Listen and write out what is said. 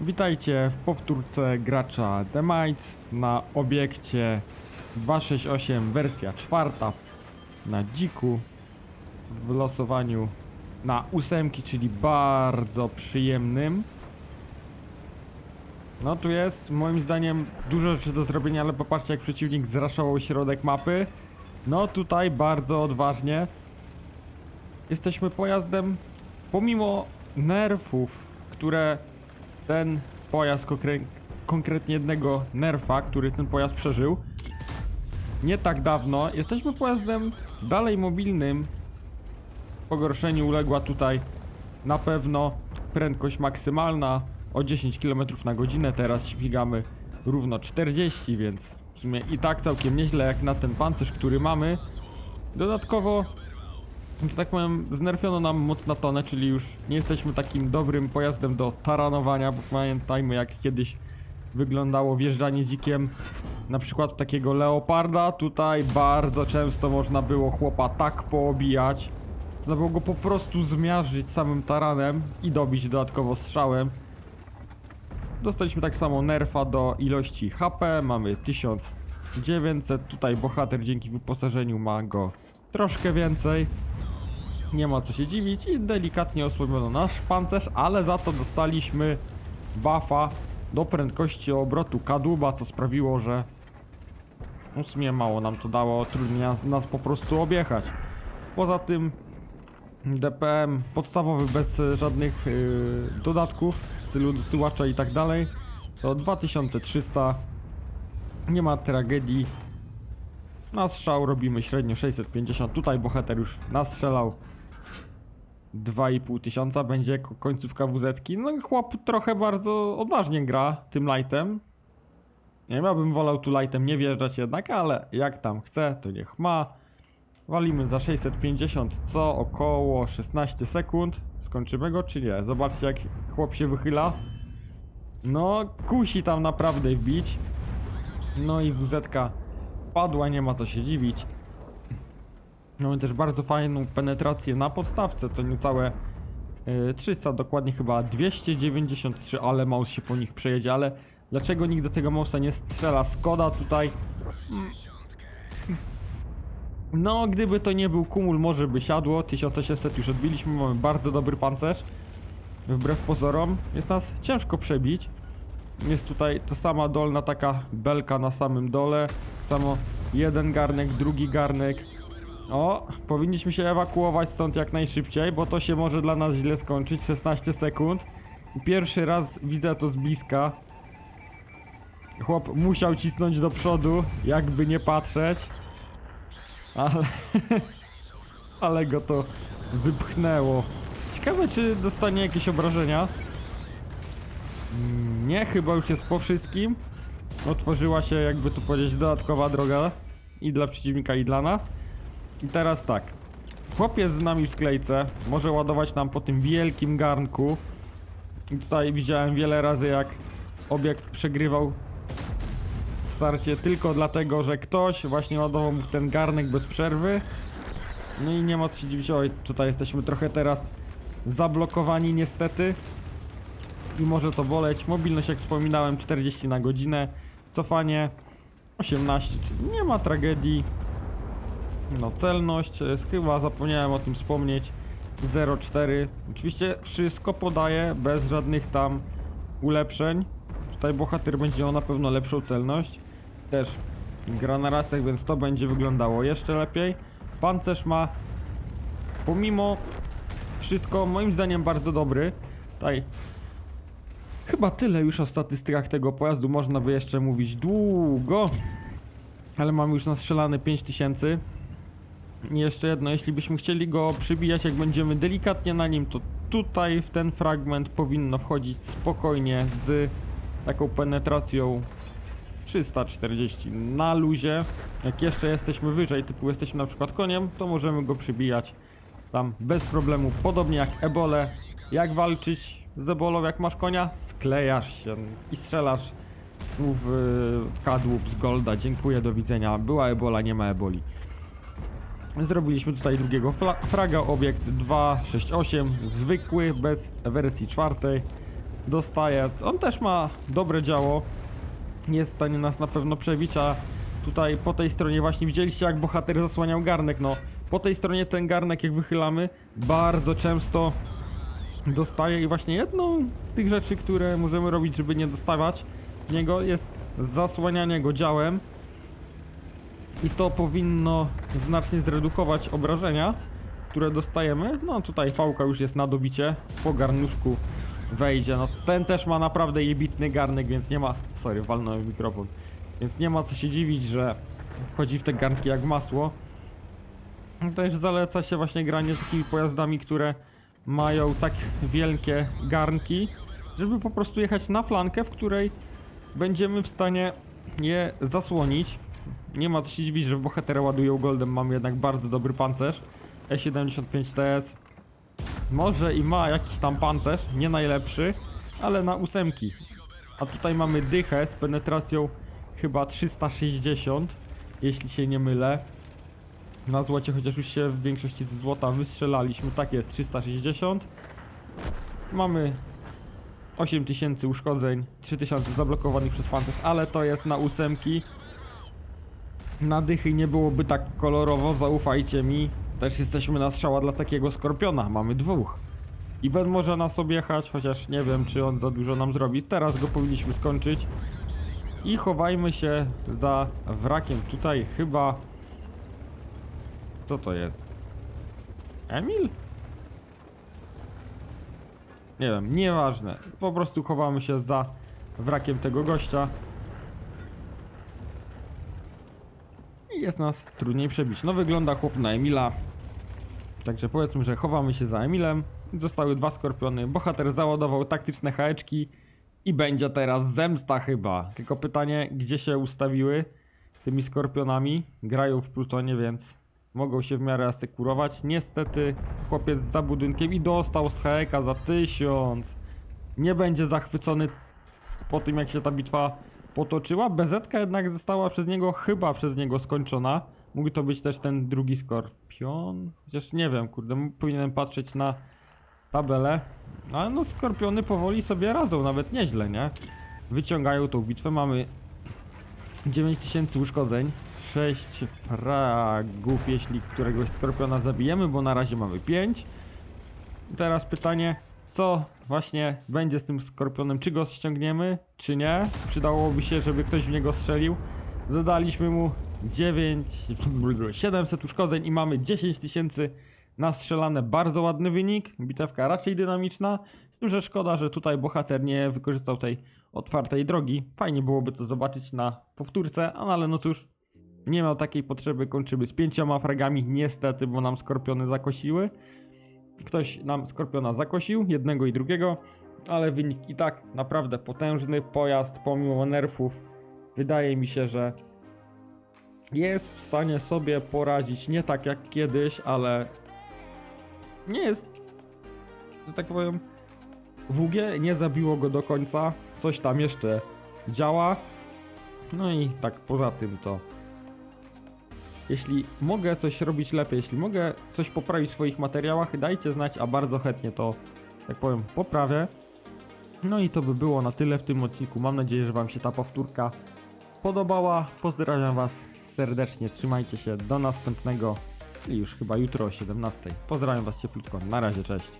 Witajcie w powtórce gracza The Might na obiekcie 268 wersja czwarta na dziku w losowaniu na ósemki, czyli bardzo przyjemnym. No tu jest moim zdaniem dużo rzeczy do zrobienia, ale popatrzcie jak przeciwnik zraszował środek mapy. No tutaj bardzo odważnie. Jesteśmy pojazdem pomimo nerfów, które ten pojazd, konkre- konkretnie jednego nerfa, który ten pojazd przeżył, nie tak dawno, jesteśmy pojazdem dalej mobilnym. Pogorszeniu uległa tutaj na pewno prędkość maksymalna o 10 km na godzinę, teraz śmigamy równo 40, więc w sumie i tak całkiem nieźle jak na ten pancerz, który mamy. Dodatkowo że tak powiem, znerfiono nam mocno tonę, czyli już nie jesteśmy takim dobrym pojazdem do taranowania, bo pamiętajmy jak kiedyś wyglądało wjeżdżanie dzikiem na przykład takiego leoparda. Tutaj bardzo często można było chłopa tak poobijać, można było go po prostu zmiażdżyć samym taranem i dobić dodatkowo strzałem. Dostaliśmy tak samo nerfa do ilości HP, mamy 1900, tutaj bohater dzięki wyposażeniu ma go troszkę więcej. Nie ma co się dziwić i delikatnie osłabiono nasz pancerz, ale za to dostaliśmy buffa do prędkości obrotu kadłuba, co sprawiło, że no w sumie mało nam to dało, trudniej nas, po prostu objechać. Poza tym DPM podstawowy bez e, żadnych yy, dodatków w stylu dosyłacza i tak dalej to 2300 nie ma tragedii. Na strzał robimy średnio 650 tutaj bohater już nastrzelał 2,5 tysiąca będzie ko- końcówka WZ. No chłop trochę bardzo odważnie gra tym lightem. Nie ja bym wolał tu lightem nie wjeżdżać jednak, ale jak tam chce, to niech ma. Walimy za 650 co około 16 sekund. Skończymy go czy nie? Zobaczcie jak chłop się wychyla. No, kusi tam naprawdę wbić. No i WZ padła, nie ma co się dziwić. Mamy też bardzo fajną penetrację na podstawce, to niecałe y, 300, dokładnie chyba 293, ale mouse się po nich przejedzie, ale dlaczego nikt do tego mouse'a nie strzela? Skoda tutaj... Mm. No, gdyby to nie był kumul, może by siadło, 1800 już odbiliśmy, mamy bardzo dobry pancerz. Wbrew pozorom, jest nas ciężko przebić. Jest tutaj ta sama dolna taka belka na samym dole, samo jeden garnek, drugi garnek, o, powinniśmy się ewakuować stąd jak najszybciej, bo to się może dla nas źle skończyć. 16 sekund. Pierwszy raz widzę to z bliska. Chłop musiał cisnąć do przodu, jakby nie patrzeć. Ale... Ale go to wypchnęło. Ciekawe, czy dostanie jakieś obrażenia. Nie, chyba już jest po wszystkim. Otworzyła się, jakby tu powiedzieć, dodatkowa droga. I dla przeciwnika, i dla nas. I teraz tak. Chłop jest z nami w sklejce. Może ładować nam po tym wielkim garnku. I tutaj widziałem wiele razy, jak obiekt przegrywał starcie tylko dlatego, że ktoś właśnie ładował mu ten garnek bez przerwy. No i nie ma co się dziwić. Oj, tutaj jesteśmy trochę teraz zablokowani niestety. I może to boleć. Mobilność, jak wspominałem, 40 na godzinę. Cofanie 18, czyli nie ma tragedii. No, celność, jest, chyba zapomniałem o tym wspomnieć. 0,4. Oczywiście wszystko podaje bez żadnych tam ulepszeń. Tutaj bohater będzie miał na pewno lepszą celność. Też gra na rasach, więc to będzie wyglądało jeszcze lepiej. Pancerz ma pomimo wszystko moim zdaniem bardzo dobry. Tutaj chyba tyle już o statystykach tego pojazdu można by jeszcze mówić długo. Ale mamy już nastrzelane 5000. Jeszcze jedno, jeśli byśmy chcieli go przybijać, jak będziemy delikatnie na nim, to tutaj w ten fragment powinno wchodzić spokojnie z taką penetracją 340 na luzie. Jak jeszcze jesteśmy wyżej, typu jesteśmy na przykład koniem, to możemy go przybijać tam bez problemu. Podobnie jak ebole. Jak walczyć z ebolą, jak masz konia? Sklejasz się i strzelasz w y, kadłub z golda. Dziękuję, do widzenia. Była ebola, nie ma eboli. Zrobiliśmy tutaj drugiego fraga, obiekt 268, zwykły, bez wersji czwartej. dostaje. On też ma dobre działo. Jest w stanie nas na pewno przebić, a tutaj po tej stronie właśnie widzieliście jak bohater zasłaniał garnek, no. Po tej stronie ten garnek jak wychylamy bardzo często dostaje i właśnie jedną z tych rzeczy, które możemy robić, żeby nie dostawać niego jest zasłanianie go działem i to powinno znacznie zredukować obrażenia, które dostajemy. No tutaj fałka już jest na dobicie, po garnuszku wejdzie. No ten też ma naprawdę jebitny garnek, więc nie ma... Sorry, walnąłem mikrofon. Więc nie ma co się dziwić, że wchodzi w te garnki jak masło. Też zaleca się właśnie granie z takimi pojazdami, które mają tak wielkie garnki, żeby po prostu jechać na flankę, w której będziemy w stanie je zasłonić. Nie ma co się dziwić, że w bohatera ładują goldem, mamy jednak bardzo dobry pancerz. E75TS może i ma jakiś tam pancerz, nie najlepszy, ale na ósemki. A tutaj mamy dychę z penetracją chyba 360, jeśli się nie mylę. Na złocie, chociaż już się w większości złota wystrzelaliśmy, tak jest, 360. Mamy 8000 uszkodzeń, 3000 zablokowanych przez pancerz, ale to jest na ósemki. Na dychy nie byłoby tak kolorowo, zaufajcie mi. Też jesteśmy na strzała dla takiego skorpiona, mamy dwóch. I Ben może nas objechać, chociaż nie wiem, czy on za dużo nam zrobi. Teraz go powinniśmy skończyć. I chowajmy się za wrakiem. Tutaj chyba... Co to jest? Emil? Nie wiem, nieważne. Po prostu chowamy się za wrakiem tego gościa. Jest nas trudniej przebić. No wygląda chłop na Emila. Także powiedzmy, że chowamy się za Emilem. Zostały dwa skorpiony. Bohater załadował taktyczne haeczki. I będzie teraz zemsta chyba. Tylko pytanie, gdzie się ustawiły tymi skorpionami. Grają w Plutonie, więc mogą się w miarę asekurować. Niestety chłopiec za budynkiem i dostał z haeka za tysiąc. Nie będzie zachwycony po tym, jak się ta bitwa potoczyła. BZ jednak została przez niego, chyba przez niego skończona. Mógł to być też ten drugi skorpion. Chociaż nie wiem, kurde, powinienem patrzeć na tabelę. Ale no, skorpiony powoli sobie radzą, nawet nieźle, nie? Wyciągają tą bitwę. Mamy 9000 uszkodzeń, 6 fragów, jeśli któregoś skorpiona zabijemy, bo na razie mamy 5. I teraz pytanie, co właśnie będzie z tym skorpionem? Czy go ściągniemy, czy nie? Przydałoby się, żeby ktoś w niego strzelił. Zadaliśmy mu 9, 700 uszkodzeń i mamy 10 tysięcy nastrzelane. Bardzo ładny wynik. Bitewka raczej dynamiczna. Z szkoda, że tutaj bohater nie wykorzystał tej otwartej drogi. Fajnie byłoby to zobaczyć na powtórce, ale no cóż, nie miał takiej potrzeby. Kończymy z pięcioma fragami, niestety, bo nam skorpiony zakosiły. Ktoś nam skorpiona zakosił, jednego i drugiego, ale wynik i tak naprawdę potężny pojazd, pomimo nerfów. Wydaje mi się, że jest w stanie sobie poradzić nie tak jak kiedyś, ale nie jest, że tak powiem, WG nie zabiło go do końca. Coś tam jeszcze działa. No i tak poza tym to. Jeśli mogę coś robić lepiej, jeśli mogę coś poprawić w swoich materiałach, dajcie znać, a bardzo chętnie to, tak powiem, poprawię. No i to by było na tyle w tym odcinku. Mam nadzieję, że Wam się ta powtórka podobała. Pozdrawiam Was serdecznie, trzymajcie się, do następnego, i już chyba jutro o 17. Pozdrawiam Was cieplutko, na razie, cześć.